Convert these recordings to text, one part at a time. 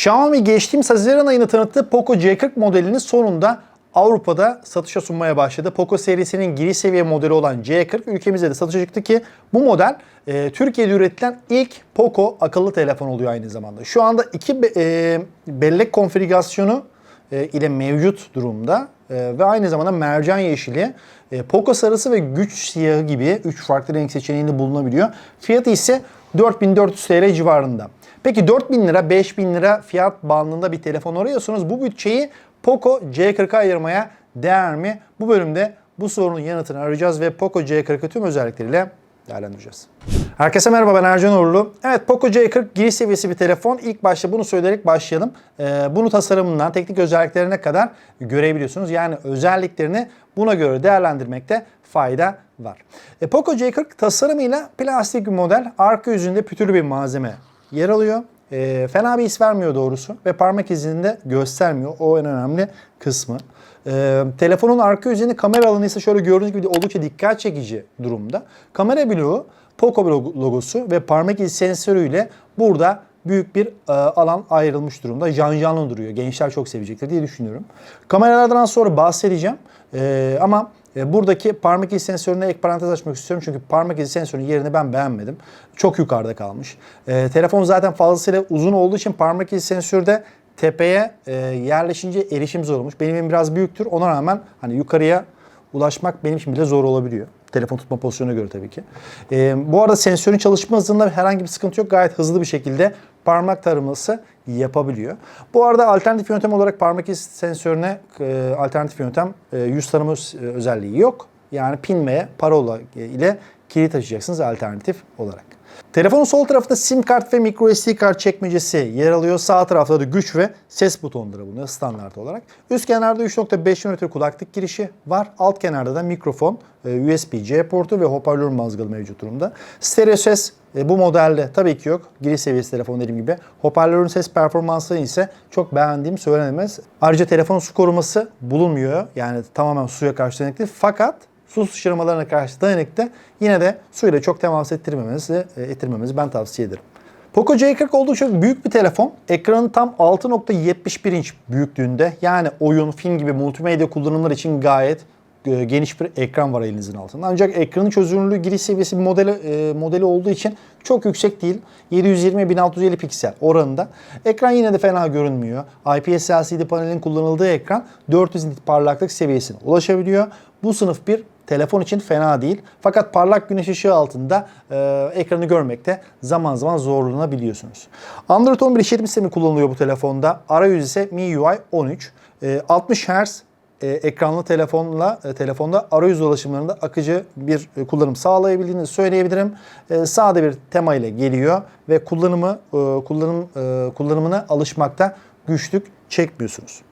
Xiaomi geçtiğimiz Haziran ayında tanıttığı Poco C40 modelini sonunda Avrupa'da satışa sunmaya başladı. Poco serisinin giriş seviye modeli olan C40 ülkemizde de satışa çıktı ki bu model e, Türkiye'de üretilen ilk Poco akıllı telefon oluyor aynı zamanda. Şu anda iki be- e, bellek konfigürasyonu e, ile mevcut durumda E, ve aynı zamanda mercan yeşili, e, Poco sarısı ve güç siyahı gibi 3 farklı renk seçeneğinde bulunabiliyor. Fiyatı ise 4400 TL civarında. Peki 4000 lira, 5000 lira fiyat bandında bir telefon arıyorsunuz. Bu bütçeyi Poco C40'a ayırmaya değer mi? Bu bölümde bu sorunun yanıtını arayacağız ve Poco C40'ı tüm özellikleriyle değerlendireceğiz. Herkese merhaba ben Ercan Uğurlu. Evet Poco C40 giriş seviyesi bir telefon. İlk başta bunu söyleyerek başlayalım. Ee, bunu tasarımından teknik özelliklerine kadar görebiliyorsunuz. Yani özelliklerini buna göre değerlendirmekte fayda var. E, Poco C40 tasarımıyla plastik bir model. Arka yüzünde pütürlü bir malzeme yer alıyor. E, fena bir his vermiyor doğrusu ve parmak izini de göstermiyor. O en önemli kısmı. E, telefonun arka yüzeyinde kamera alanı ise şöyle gördüğünüz gibi oldukça dikkat çekici durumda. Kamera bloğu, Poco logosu ve parmak izi sensörüyle burada büyük bir e, alan ayrılmış durumda. Can canlı duruyor. Gençler çok sevecektir diye düşünüyorum. Kameralardan sonra bahsedeceğim. E, ama buradaki parmak izi sensörüne ek parantez açmak istiyorum. Çünkü parmak izi sensörünün yerini ben beğenmedim. Çok yukarıda kalmış. E, telefon zaten fazlasıyla uzun olduğu için parmak izi sensörü de tepeye e, yerleşince erişim zor olmuş. Benim biraz büyüktür. Ona rağmen hani yukarıya ulaşmak benim için bile zor olabiliyor. Telefon tutma pozisyonuna göre tabii ki. Ee, bu arada sensörün çalışma hızında herhangi bir sıkıntı yok. Gayet hızlı bir şekilde parmak taraması yapabiliyor. Bu arada alternatif yöntem olarak parmak izi sensörüne e, alternatif yöntem e, yüz tanıma e, özelliği yok. Yani pin ve parola ile kilit açacaksınız alternatif olarak. Telefonun sol tarafında sim kart ve micro SD kart çekmecesi yer alıyor. Sağ tarafta da güç ve ses butonları bulunuyor standart olarak. Üst kenarda 3.5 mm kulaklık girişi var. Alt kenarda da mikrofon, e, USB-C portu ve hoparlör mazgalı mevcut durumda. Stereo ses e, bu modelde tabii ki yok. Giriş seviyesi telefon dediğim gibi. Hoparlörün ses performansı ise çok beğendiğim söylenemez. Ayrıca telefon su koruması bulunmuyor. Yani tamamen suya karşı dayanıklı. Fakat su sıçramalarına karşı dayanıklı. Yine de suyla çok temas ettirmemenizi, e, ettirmemenizi ben tavsiye ederim. Poco C40 oldukça büyük bir telefon. Ekranı tam 6.71 inç büyüklüğünde. Yani oyun, film gibi multimedya kullanımlar için gayet e, geniş bir ekran var elinizin altında. Ancak ekranın çözünürlüğü giriş seviyesi bir modeli, e, modeli olduğu için çok yüksek değil. 720-1650 piksel oranında. Ekran yine de fena görünmüyor. IPS LCD panelin kullanıldığı ekran 400 nit parlaklık seviyesine ulaşabiliyor. Bu sınıf bir telefon için fena değil. Fakat parlak güneş ışığı altında e, ekranı görmekte zaman zaman zorlanabiliyorsunuz. Android 11 işletim sistemi kullanılıyor bu telefonda. Arayüz ise MIUI 13. E, 60 Hz e, ekranlı telefonla e, telefonda arayüz ulaşımlarında akıcı bir e, kullanım sağlayabildiğini söyleyebilirim. E, sade bir tema ile geliyor ve kullanımı e, kullanım e, kullanımına alışmakta güçlük çekmiyorsunuz.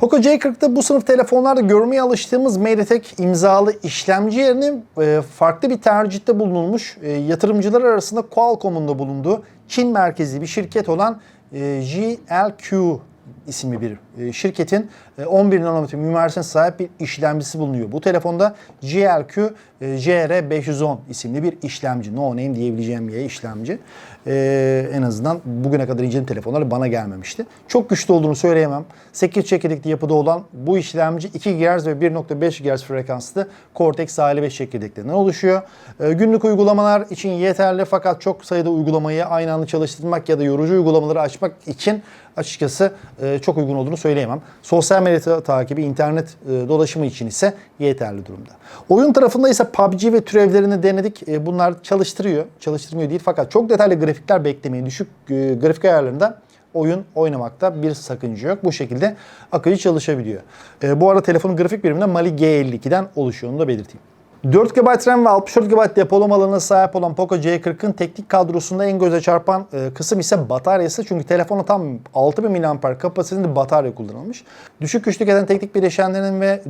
Poco C40'da bu sınıf telefonlarda görmeye alıştığımız MediaTek imzalı işlemci yerine e, farklı bir tercihte bulunulmuş e, yatırımcılar arasında Qualcomm'un da bulunduğu Çin merkezli bir şirket olan e, GLQ isimli bir e, şirketin e, 11 nanometre mimarisine sahip bir işlemcisi bulunuyor. Bu telefonda GLQ e, JR510 isimli bir işlemci. No name diyebileceğim bir işlemci. E, en azından bugüne kadar incelediğim telefonlar bana gelmemişti. Çok güçlü olduğunu söyleyemem. 8 çekirdekli yapıda olan bu işlemci 2 GHz ve 1.5 GHz frekanslı Cortex A55 çekirdeklerinden oluşuyor. E, günlük uygulamalar için yeterli fakat çok sayıda uygulamayı aynı anda çalıştırmak ya da yorucu uygulamaları açmak için açıkçası e, çok uygun olduğunu söyleyemem. Sosyal medya takibi, internet e, dolaşımı için ise yeterli durumda. Oyun tarafında ise PUBG ve türevlerini denedik. E, bunlar çalıştırıyor. Çalıştırmıyor değil fakat çok detaylı grafikler beklemeyin. Düşük e, grafik ayarlarında oyun oynamakta bir sakınca yok. Bu şekilde akıcı çalışabiliyor. E, bu arada telefonun grafik biriminde Mali G52'den oluşuyor. Onu da belirteyim. 4 GB RAM ve 64 GB depolama alanına sahip olan Poco C40'ın teknik kadrosunda en göze çarpan e, kısım ise bataryası. Çünkü telefona tam 6000 mAh kapasitesinde batarya kullanılmış. Düşük güç tüketen teknik bileşenlerin ve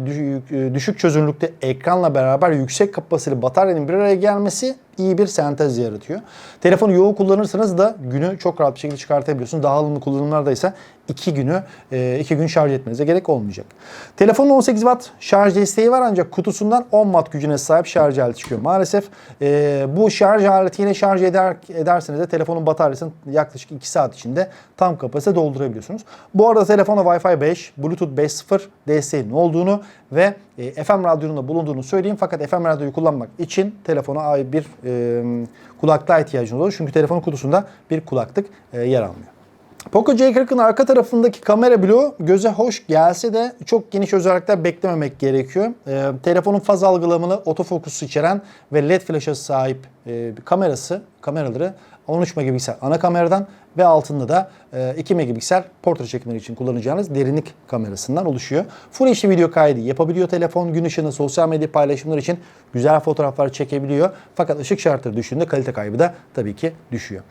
e, düşük çözünürlükte ekranla beraber yüksek kapasiteli bataryanın bir araya gelmesi iyi bir sentez yaratıyor. Telefonu yoğun kullanırsanız da günü çok rahat bir şekilde çıkartabiliyorsunuz. Daha alımlı kullanımlarda ise 2 günü 2 gün şarj etmenize gerek olmayacak. Telefonun 18 watt şarj desteği var ancak kutusundan 10 watt gücüne sahip şarj aleti çıkıyor. Maalesef e, bu şarj aletiyle şarj eder, ederseniz de telefonun bataryasını yaklaşık 2 saat içinde tam kapasite doldurabiliyorsunuz. Bu arada telefonda Wi-Fi 5, Bluetooth 5.0 desteğinin olduğunu ve e, FM radyonun da bulunduğunu söyleyeyim. Fakat FM radyoyu kullanmak için telefona ait bir e, kulaklığa ihtiyacınız olur. Çünkü telefonun kutusunda bir kulaklık e, yer almıyor. Poco C40'ın arka tarafındaki kamera bloğu göze hoş gelse de çok geniş özellikler beklememek gerekiyor. Ee, telefonun faz algılamalı, otofokus içeren ve led flaşa sahip e, kamerası, kameraları 13 megapiksel ana kameradan ve altında da e, 2 megapiksel portre çekimleri için kullanacağınız derinlik kamerasından oluşuyor. Full HD video kaydı yapabiliyor telefon. Gün ışığında sosyal medya paylaşımları için güzel fotoğraflar çekebiliyor. Fakat ışık şartları düştüğünde kalite kaybı da tabii ki düşüyor.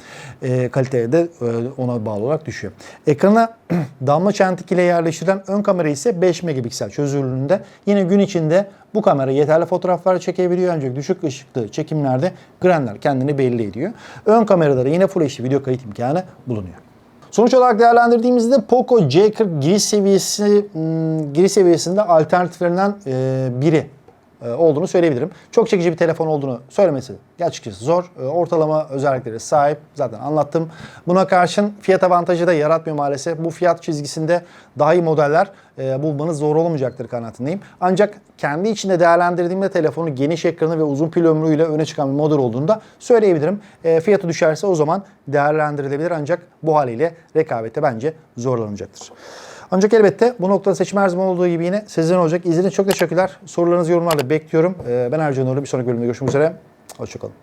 E, kaliteye de e, ona bağlı olarak düşüyor. Ekrana damla çentik ile yerleştirilen ön kamera ise 5 megapiksel çözünürlüğünde. Yine gün içinde bu kamera yeterli fotoğraflar çekebiliyor ancak düşük ışıklı çekimlerde grenler kendini belli ediyor. Ön kamerada da yine Full HD video kayıt imkanı bulunuyor. Sonuç olarak değerlendirdiğimizde Poco C40 giriş seviyesi hmm, giriş seviyesinde alternatiflerinden e, biri olduğunu söyleyebilirim. Çok çekici bir telefon olduğunu söylemesi açıkçası zor. E, Ortalama özellikleri sahip. Zaten anlattım. Buna karşın fiyat avantajı da yaratmıyor maalesef. Bu fiyat çizgisinde daha iyi modeller e, bulmanız zor olmayacaktır kanaatindeyim. Ancak kendi içinde değerlendirdiğimde telefonu geniş ekranı ve uzun pil ömrüyle öne çıkan bir model olduğunu da söyleyebilirim. E, fiyatı düşerse o zaman değerlendirilebilir ancak bu haliyle rekabette bence zorlanacaktır. Ancak elbette bu noktada seçim her zaman olduğu gibi yine sizden olacak. İzlediğiniz çok teşekkürler. Sorularınızı yorumlarla bekliyorum. Ee, Ben Ercan Uğurlu. Bir sonraki bölümde görüşmek üzere. Hoşçakalın.